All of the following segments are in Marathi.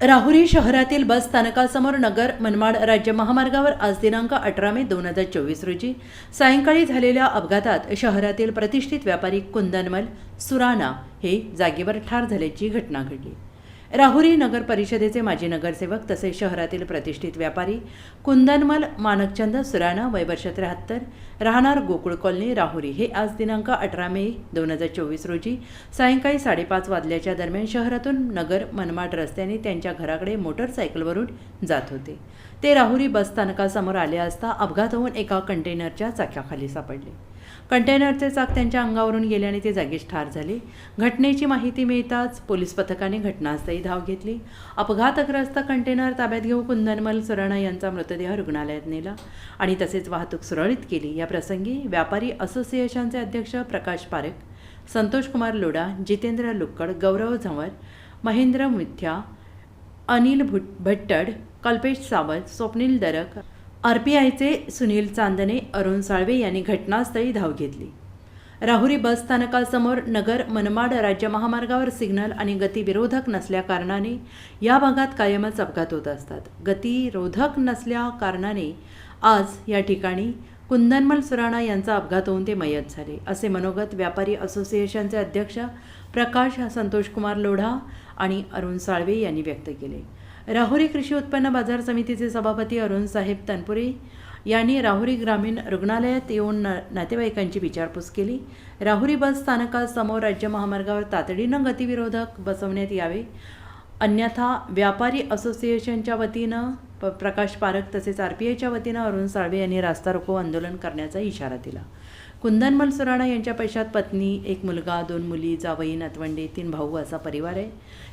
राहुरी शहरातील बस स्थानकासमोर नगर मनमाड राज्य महामार्गावर आज दिनांक अठरा मे दोन हजार चोवीस रोजी सायंकाळी झालेल्या अपघातात शहरातील प्रतिष्ठित व्यापारी कुंदनमल सुराणा हे जागेवर ठार झाल्याची घटना घडली. राहुरी नगर परिषदेचे माजी नगरसेवक तसेच शहरातील प्रतिष्ठित व्यापारी कुंदनमल मानकचंद सुराणा वय वर्ष त्र्याहत्तर राहणार गोकुळ कॉलनी राहुरी. हे आज दिनांक अठरा मे दोन हजार चोवीस रोजी सायंकाळी साडेपाच वाजल्याच्या दरम्यान शहरातून नगर मनमाड रस्त्याने त्यांच्या घराकडे मोटरसायकलवरून जात होते. ते राहुरी बस स्थानकासमोर आले असता अपघात होऊन एका कंटेनरच्या चाक्याखाली सापडले. कंटेनरचे चाक त्यांच्या अंगावरून गेल्याने ते जागीच ठार झाले. घटनेची माहिती मिळताच पोलीस पथकाने घटनास्थळी धाव घेतली. अपघातग्रस्त कंटेनर ताब्यात घेऊन कुंदनमल सुराणा यांचा मृतदेह रुग्णालयात नेला आणि तसेच वाहतूक सुरळीत केली. या प्रसंगी व्यापारी असोसिएशनचे अध्यक्ष प्रकाश पारख संतोष कुमार लोडा जितेंद्र लुक्कड गौरव झंवर महेंद्र मिथ्या अनिल भुट भट्टड कल्पेश सावंत स्वप्नील दरक आर पी आयचे सुनील चांदणे अरुण साळवे यांनी घटनास्थळी धाव घेतली. राहुरी बस स्थानकासमोर नगर मनमाड राज्य महामार्गावर सिग्नल आणि गतिविरोधक नसल्या कारणाने या भागात कायमच अपघात होत असतात. गतिरोधक नसल्या कारणाने आज या ठिकाणी कुंदनमल सुराणा यांचा अपघात होऊन ते मयत झाले असे मनोगत व्यापारी असोसिएशनचे अध्यक्ष प्रकाश संतोषकुमार लोढा आणि अरुण साळवे यांनी व्यक्त केले. राहुरी कृषी उत्पन्न बाजार समितीचे सभापती अरुण साहेब तनपुरे यांनी राहुरी ग्रामीण रुग्णालयात येऊन ना- नातेवाईकांची विचारपूस केली. राहुरी बस स्थानकासमोर राज्य महामार्गावर तातडीनं गतिविरोधक बसवण्यात यावे. अन्यथा व्यापारी असोसिएशनच्या वतीनं प प्रकाश पारख तसेच आर पी आयच्या वतीनं अरुण साळवे यांनी रास्ता रोको आंदोलन करण्याचा इशारा दिला. कुंदन सुराणा यांच्या पैशात पत्नी एक मुलगा दोन मुली जावई नातवंडे तीन भाऊ असा परिवार आहे.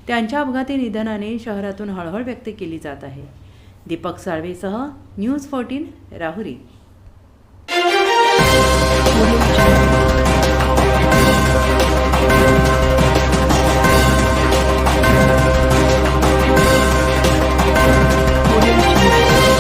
त्यांच्या अपघाती निधनाने शहरातून हळहळ व्यक्त केली जात आहे. दीपक साळवेसह न्यूज फोर्टीन राहुरी.